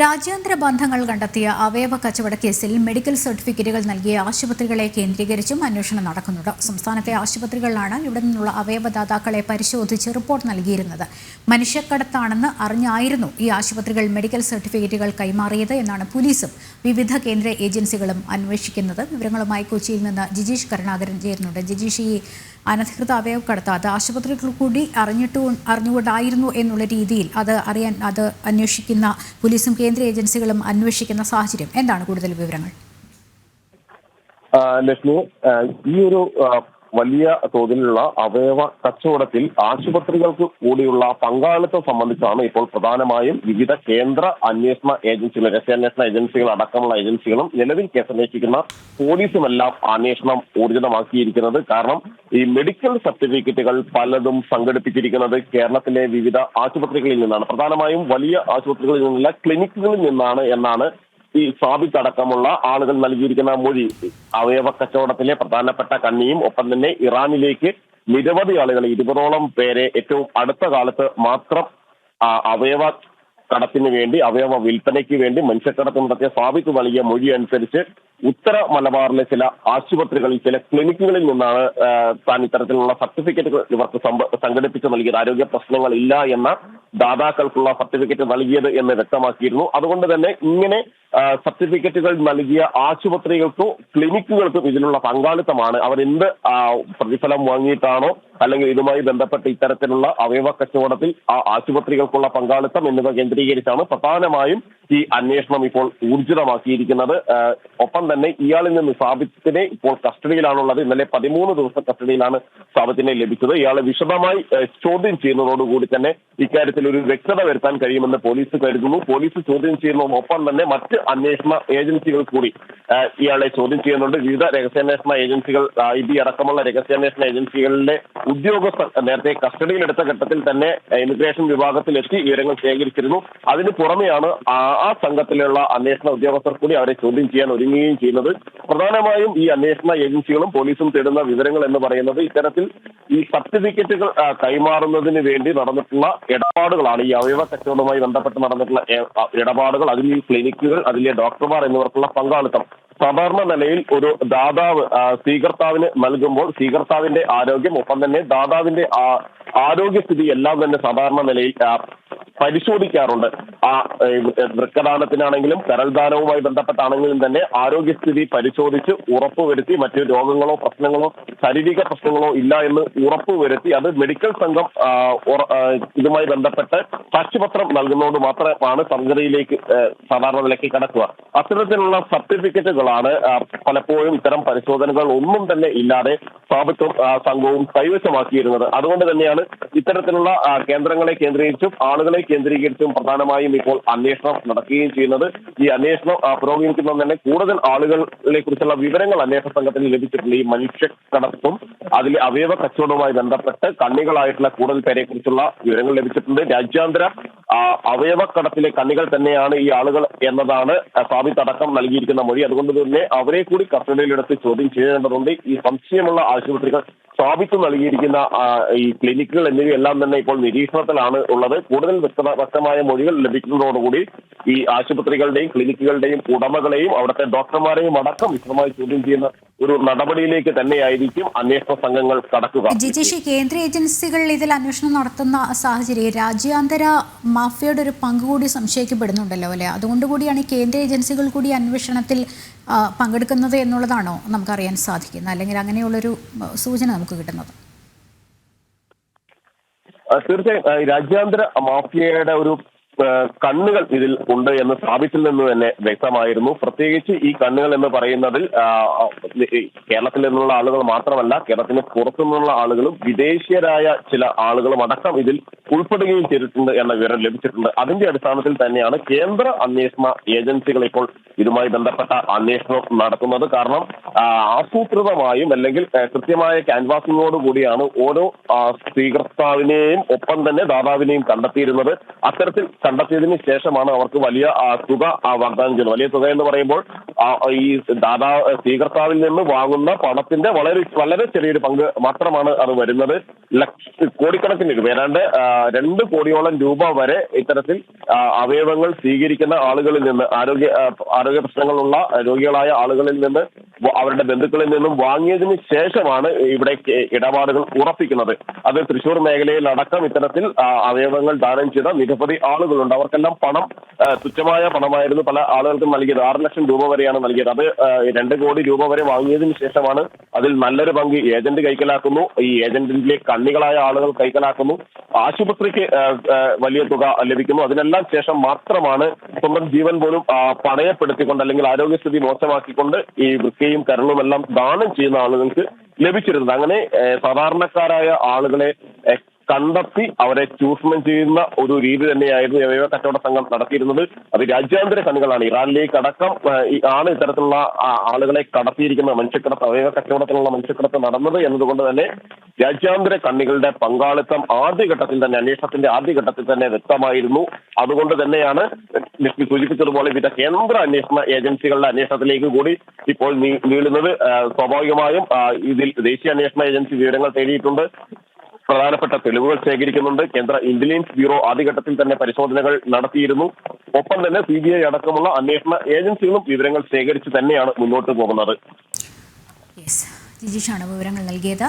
രാജ്യാന്തര ബന്ധങ്ങൾ കണ്ടെത്തിയ അവയവ കച്ചവട കേസിൽ മെഡിക്കൽ സർട്ടിഫിക്കറ്റുകൾ നൽകിയ ആശുപത്രികളെ കേന്ദ്രീകരിച്ചും അന്വേഷണം നടക്കുന്നുണ്ട്. സംസ്ഥാനത്തെ ആശുപത്രികളിലാണ് ഇവിടെ നിന്നുള്ള അവയവദാതാക്കളെ പരിശോധിച്ച് റിപ്പോർട്ട് നൽകിയിരുന്നത്. മനുഷ്യക്കടത്താണെന്ന് അറിഞ്ഞായിരുന്നു ഈ ആശുപത്രികൾ മെഡിക്കൽ സർട്ടിഫിക്കറ്റുകൾ കൈമാറിയത് എന്നാണ് പോലീസും വിവിധ കേന്ദ്ര ഏജൻസികളും അന്വേഷിക്കുന്നത്. വിവരങ്ങളുമായി കൊച്ചിയിൽ നിന്ന് ജിജീഷ് കരുണാകരൻ ചേരുന്നുണ്ട്. ജിജീഷ് ഈ അനധികൃത അവയവക്കടത്ത് അത് ആശുപത്രികൾ കൂടി അറിഞ്ഞിട്ടു അറിഞ്ഞുകൊണ്ടായിരുന്നു എന്നുള്ള രീതിയിൽ അത് അറിയാൻ അത് അന്വേഷിക്കുന്ന പോലീസും കേന്ദ്ര ഏജൻസികളും അന്വേഷിക്കുന്ന സാഹചര്യം. എന്താണ് കൂടുതൽ വിവരങ്ങൾ? ലക്ഷ്മി ഈ ഒരു വലിയ തോതിലുള്ള അവയവ കച്ചവടത്തിൽ ആശുപത്രികൾക്ക് കൂടിയുള്ള പങ്കാളിത്തം സംബന്ധിച്ചാണ് ഇപ്പോൾ പ്രധാനമായും വിവിധ കേന്ദ്ര അന്വേഷണ ഏജൻസികൾ രഹസ്യാന്വേഷണ ഏജൻസികൾ അടക്കമുള്ള ഏജൻസികളും നിലവിൽ കേസന്വേഷിക്കുന്ന പോലീസുമെല്ലാം അന്വേഷണം ഊർജിതമാക്കിയിരിക്കുന്നത്. കാരണം ഈ മെഡിക്കൽ സർട്ടിഫിക്കറ്റുകൾ പലതും സംഘടിപ്പിച്ചിരിക്കുന്നത് കേരളത്തിലെ വിവിധ ആശുപത്രികളിൽ നിന്നാണ്. പ്രധാനമായും വലിയ ആശുപത്രികളിൽ നിന്നുള്ള ക്ലിനിക്കുകളിൽ നിന്നാണ് എന്നാണ് ഈ സാബിത്ത് അടക്കമുള്ള ആളുകൾ നൽകിയിരിക്കുന്ന മൊഴി അവയവ കച്ചവടത്തിലെ പ്രധാനപ്പെട്ട കണ്ണിയും ഒപ്പം തന്നെ ഇറാനിലേക്ക് നിരവധി ആളുകൾ ഇരുപതോളം പേരെ ഏറ്റവും അടുത്ത കാലത്ത് മാത്രം അവയവ കടത്തിന് വേണ്ടി അവയവ വിൽപ്പനയ്ക്ക് വേണ്ടി മനുഷ്യക്കടത്ത് നടത്തിയ സ്വാഭിക്ക് നൽകിയ മൊഴി അനുസരിച്ച് ഉത്തര മലബാറിലെ ചില ആശുപത്രികളിൽ ചില ക്ലിനിക്കുകളിൽ നിന്നാണ് താൻ ഇത്തരത്തിലുള്ള സർട്ടിഫിക്കറ്റുകൾ ഇവർക്ക് സംഘടിപ്പിച്ച് നൽകിയത്. ആരോഗ്യ പ്രശ്നങ്ങൾ ഇല്ല എന്ന ദാതാക്കൾക്കുള്ള സർട്ടിഫിക്കറ്റ് നൽകിയത് എന്ന് വ്യക്തമാക്കിയിരുന്നു. അതുകൊണ്ട് തന്നെ ഇങ്ങനെ സർട്ടിഫിക്കറ്റുകൾ നൽകിയ ആശുപത്രികൾക്കും ക്ലിനിക്കുകൾക്കും ഇതിനുള്ള പങ്കാളിത്തമാണ്. അവർ എന്ത് പ്രതിഫലം വാങ്ങിയിട്ടാണോ അല്ലെങ്കിൽ ഇതുമായി ബന്ധപ്പെട്ട് ഇത്തരത്തിലുള്ള അവയവ കച്ചവടത്തിൽ ആ ആശുപത്രികൾക്കുള്ള പങ്കാളിത്തം എന്നിവ കേന്ദ്രീകരിച്ചാണ് പ്രധാനമായും ഈ അന്വേഷണം ഇപ്പോൾ ഊർജിതമാക്കിയിരിക്കുന്നത്. ഒപ്പം തന്നെ ഇയാളിൽ നിന്ന് സാബിത്തിനെ ഇപ്പോൾ കസ്റ്റഡിയിലാണുള്ളത്. ഇന്നലെ പതിമൂന്ന് ദിവസം കസ്റ്റഡിയിലാണ് സാബിത്തിനെ ലഭിച്ചത്. ഇയാളെ വിശദമായി ചോദ്യം ചെയ്യുന്നതോടുകൂടി തന്നെ ഇക്കാര്യത്തിൽ ഒരു വ്യക്തത വരുത്താൻ കഴിയുമെന്ന് പോലീസ് കരുതുന്നു. പോലീസ് ചോദ്യം ചെയ്യുന്നതോടൊപ്പം തന്നെ മറ്റ് അന്വേഷണ ഏജൻസികൾ കൂടി ഇയാളെ ചോദ്യം ചെയ്യുന്നുണ്ട്. വിവിധ രഹസ്യാന്വേഷണ ഏജൻസികൾ ഐ ബി അടക്കമുള്ള രഹസ്യാന്വേഷണ ഏജൻസികളിലെ ഉദ്യോഗസ്ഥർ നേരത്തെ കസ്റ്റഡിയിലെടുത്ത ഘട്ടത്തിൽ തന്നെ ഇമിഗ്രേഷൻ വിഭാഗത്തിലെത്തി വിവരങ്ങൾ ശേഖരിച്ചിരുന്നു. അതിന് പുറമെയാണ് ആ സംഘത്തിലുള്ള അന്വേഷണ ഉദ്യോഗസ്ഥർ കൂടി അവരെ ചോദ്യം ചെയ്യാൻ ഒരുങ്ങുകയും ചെയ്യുന്നത്. പ്രധാനമായും ഈ അന്വേഷണ ഏജൻസികളും പോലീസും തേടുന്ന വിവരങ്ങൾ എന്ന് പറയുന്നത് ഇത്തരത്തിൽ ഈ സർട്ടിഫിക്കറ്റുകൾ കൈമാറുന്നതിന് വേണ്ടി നടന്നിട്ടുള്ള ഇടപാടുകളാണ്. ഈ അവയവ കച്ചവടവുമായി ബന്ധപ്പെട്ട് നടന്നിട്ടുള്ള ഇടപാടുകൾ അതിൽ ഈ ക്ലിനിക്കുകൾ അതിലെ ഡോക്ടർമാർ എന്നിവർക്കുള്ള പങ്കാളിത്തം. സാധാരണ നിലയിൽ ഒരു ദാതാവ് സ്വീകർത്താവിന് നൽകുമ്പോൾ സ്വീകർത്താവിന്റെ ആരോഗ്യം ഒപ്പം തന്നെ ദാതാവിന്റെ ആരോഗ്യസ്ഥിതി എല്ലാം തന്നെ സാധാരണ നിലയിൽ പരിശോധിക്കാറുണ്ട്. ആ വൃക്കദാനത്തിനാണെങ്കിലും കരൾദാനവുമായി ബന്ധപ്പെട്ടാണെങ്കിലും തന്നെ ആരോഗ്യസ്ഥിതി പരിശോധിച്ച് ഉറപ്പുവരുത്തി മറ്റ് രോഗങ്ങളോ പ്രശ്നങ്ങളോ ശാരീരിക പ്രശ്നങ്ങളോ ഇല്ല എന്ന് ഉറപ്പുവരുത്തി അത് മെഡിക്കൽ സംഘം ഇതുമായി ബന്ധപ്പെട്ട് സാക്ഷ്യപത്രം നൽകുന്നതുകൊണ്ട് മാത്രമാണ് സർജറിയിലേക്ക് സാധാരണ നിലയ്ക്ക് കടക്കുക. അത്തരത്തിലുള്ള സർട്ടിഫിക്കറ്റുകളാണ് പലപ്പോഴും ഇത്തരം പരിശോധനകൾ ഒന്നും തന്നെ ഇല്ലാതെ സ്ഥാപിത്വം സംഘവും കൈവശമാക്കിയിരുന്നത്. അതുകൊണ്ട് തന്നെയാണ് ഇത്തരത്തിലുള്ള കേന്ദ്രങ്ങളെ കേന്ദ്രീകരിച്ചും ആളുകളെ കേന്ദ്രീകരിച്ചും പ്രധാനമായും ഇപ്പോൾ അന്വേഷണം നടക്കുകയും ചെയ്യുന്നത്. ഈ അന്വേഷണം പുരോഗമിക്കുന്നത് തന്നെ കൂടുതൽ ആളുകളെ കുറിച്ചുള്ള വിവരങ്ങൾ അന്വേഷണ സംഘത്തിന് ലഭിച്ചിട്ടുണ്ട്. ഈ മനുഷ്യ കടത്തും അതിലെ അവയവ കച്ചവടവുമായി ബന്ധപ്പെട്ട് കണ്ണികളായിട്ടുള്ള കൂടുതൽ പേരെ കുറിച്ചുള്ള വിവരങ്ങൾ ലഭിച്ചിട്ടുണ്ട്. രാജ്യാന്തര അവയവ കടത്തിലെ കണ്ണികൾ തന്നെയാണ് ഈ ആളുകൾ എന്നതാണ് സാബിത്ത് അടക്കം നൽകിയിരിക്കുന്ന മൊഴി. അതുകൊണ്ട് തന്നെ അവരെ കൂടി കസ്റ്റഡിയിലെടുത്ത് ചോദ്യം ചെയ്യേണ്ടതുണ്ട്. ഈ സംശയമുള്ള ആശുപത്രികൾ സാബിത്ത് നൽകിയിരിക്കുന്ന ഈ ക്ലിനിക്കുകൾ എന്നിവയെല്ലാം തന്നെ ഇപ്പോൾ നിരീക്ഷണത്തിലാണ് ഉള്ളത്. കൂടുതൽ വ്യക്തത വ്യക്തമായ മൊഴികൾ ലഭിക്കുന്നതോടുകൂടി ഈ ആശുപത്രികളുടെയും ക്ലിനിക്കുകളുടെയും ഉടമകളെയും അവിടുത്തെ ഡോക്ടർമാരെയും അടക്കം വിശദമായി ചോദ്യം ചെയ്യുന്ന ഒരു നടപടിയിലേക്ക് തന്നെയായിരിക്കും അന്വേഷണ സംഘങ്ങൾ കടക്കുക. ജിജീഷ് കേന്ദ്ര ഏജൻസികൾ ഇതിൽ അന്വേഷണം നടത്തുന്ന സാഹചര്യം രാജ്യാന്തര മാഫിയയുടെ ഒരു പങ്ക് കൂടി സംശയിക്കപ്പെടുന്നുണ്ടല്ലോ അല്ലെ? അതുകൊണ്ട് കൂടിയാണ് കേന്ദ്ര ഏജൻസികൾ കൂടി അന്വേഷണത്തിൽ പങ്കെടുക്കുന്നത് എന്നുള്ളതാണോ നമുക്കറിയാൻ സാധിക്കുന്നത്? അല്ലെങ്കിൽ അങ്ങനെയുള്ളൊരു സൂചന നമുക്ക് കിട്ടുന്നത്? തീർച്ചയായും. രാജ്യാന്തര മാഫിയയുടെ ഒരു കണ്ണുകൾ ഇതിൽ ഉണ്ട് എന്ന് സ്ഥാപിച്ചിൽ നിന്ന് തന്നെ വ്യക്തമായിരുന്നു. പ്രത്യേകിച്ച് ഈ കണ്ണുകൾ എന്ന് പറയുന്നതിൽ കേരളത്തിൽ നിന്നുള്ള ആളുകൾ മാത്രമല്ല കേരളത്തിന് പുറത്തു നിന്നുള്ള ആളുകളും വിദേശീയരായ ചില ആളുകളും അടക്കം ഇതിൽ ഉൾപ്പെടുകയും ചെയ്തിട്ടുണ്ട് എന്ന വിവരം ലഭിച്ചിട്ടുണ്ട്. അതിന്റെ അടിസ്ഥാനത്തിൽ തന്നെയാണ് കേന്ദ്ര അന്വേഷണ ഏജൻസികൾ ഇപ്പോൾ ഇതുമായി ബന്ധപ്പെട്ട അന്വേഷണം നടത്തുന്നത്. കാരണം ആസൂത്രിതമായും അല്ലെങ്കിൽ കൃത്യമായ ക്യാൻവാസിങ്ങോട് കൂടിയാണ് ഓരോ സ്വീകർത്താവിനെയും ഒപ്പം തന്നെ ദാതാവിനെയും കണ്ടെത്തിയിരുന്നത്. അത്തരത്തിൽ കണ്ടെത്തിയതിന് ശേഷമാണ് അവർക്ക് വലിയ തുക വാഗ്ദാനം ചെയ്യുന്നത് വലിയ തുക എന്ന് പറയുമ്പോൾ ഈ ദാതാ സ്വീകർത്താവിൽ നിന്ന് വാങ്ങുന്ന പണത്തിന്റെ വളരെ വളരെ ചെറിയൊരു പങ്ക് മാത്രമാണ് അത് വരുന്നത്. ലക്ഷ കോടിക്കണക്കിന് രൂപ. ഏതാണ്ട് രണ്ട് കോടിയോളം രൂപ വരെ ഇത്തരത്തിൽ അവയവങ്ങൾ സ്വീകരിക്കുന്ന ആളുകളിൽ നിന്ന് ആരോഗ്യ ആരോഗ്യ പ്രശ്നങ്ങളുള്ള രോഗികളായ ആളുകളിൽ നിന്ന് അവരുടെ ബന്ധുക്കളിൽ നിന്നും വാങ്ങിയതിന് ശേഷമാണ് ഇവിടെ ഇടപാടുകൾ ഉറപ്പിക്കുന്നത്. അത് തൃശൂർ മേഖലയിൽ അടക്കം ഇത്തരത്തിൽ അവയവങ്ങൾ ദാനം ചെയ്ത നിരവധി ആളുകളുണ്ട്. അവർക്കെല്ലാം പണം തുച്ഛമായ പണമായിരുന്നു പല ആളുകൾക്കും നൽകിയത്. ആറ് ലക്ഷം രൂപ വരെയാണ് നൽകിയത്. അത് രണ്ട് കോടി രൂപ വരെ വാങ്ങിയതിന് ശേഷമാണ് അതിൽ നല്ലൊരു പങ്ക് ഏജന്റ് കൈക്കലാക്കുന്നു. ഈ ഏജന്റിന്റെ കണ്ണികളായ ആളുകൾ കൈക്കലാക്കുന്നു. ആശുപത്രിക്ക് വലിയ തുക ലഭിക്കുന്നു. അതിനെല്ലാം ശേഷം മാത്രമാണ് സ്വന്തം ജീവൻ പോലും പണയപ്പെടുത്തിക്കൊണ്ട് അല്ലെങ്കിൽ ആരോഗ്യസ്ഥിതി മോശമാക്കിക്കൊണ്ട് ഈ വൃക്കയും കരുണുമെല്ലാം ദാനം ചെയ്യുന്ന ആളുകൾക്ക് ലഭിച്ചിരുന്നത്. അങ്ങനെ സാധാരണക്കാരായ ആളുകളെ കണ്ടെത്തി അവരെ ചൂഷണം ചെയ്യുന്ന ഒരു രീതി തന്നെയായിരുന്നു അവയവ കച്ചവട സംഘം നടത്തിയിരുന്നത്. അത് രാജ്യാന്തര കണികളാണ്. ഇറാനിലേക്ക് അടക്കം ആണ് ഇത്തരത്തിലുള്ള ആളുകളെ കടത്തിയിരിക്കുന്ന മനുഷ്യക്കടത്ത് അവയവ കച്ചവടത്തിലുള്ള മനുഷ്യക്കടത്ത് നടന്നത് എന്നതുകൊണ്ട് തന്നെ രാജ്യാന്തര കണ്ണികളുടെ പങ്കാളിത്തം ആദ്യഘട്ടത്തിൽ തന്നെ അന്വേഷണത്തിന്റെ ആദ്യഘട്ടത്തിൽ തന്നെ വ്യക്തമായിരുന്നു. അതുകൊണ്ട് തന്നെയാണ് ലക്ഷ്മി സൂചിപ്പിച്ചതുപോലെ വിവിധ കേന്ദ്ര അന്വേഷണ ഏജൻസികളുടെ അന്വേഷണത്തിലേക്ക് കൂടി ഇപ്പോൾ നീളുന്നത്. സ്വാഭാവികമായും ഇതിൽ ദേശീയ അന്വേഷണ ഏജൻസി വിവരങ്ങൾ തേടിയിട്ടുണ്ട്. പ്രധാനപ്പെട്ട തെളിവുകൾ ശേഖരിക്കുന്നുണ്ട്. കേന്ദ്ര ഇന്റലിജൻസ് ബ്യൂറോ ആദ്യഘട്ടത്തിൽ തന്നെ പരിശോധനകൾ നടത്തിയിരുന്നു. ഒപ്പം തന്നെ സി ബി ഐ അടക്കമുള്ള അന്വേഷണ ഏജൻസികളും വിവരങ്ങൾ ശേഖരിച്ച് തന്നെയാണ് മുന്നോട്ട് പോകുന്നത്. ജിജീഷാണ് വിവരങ്ങൾ നൽകിയത്.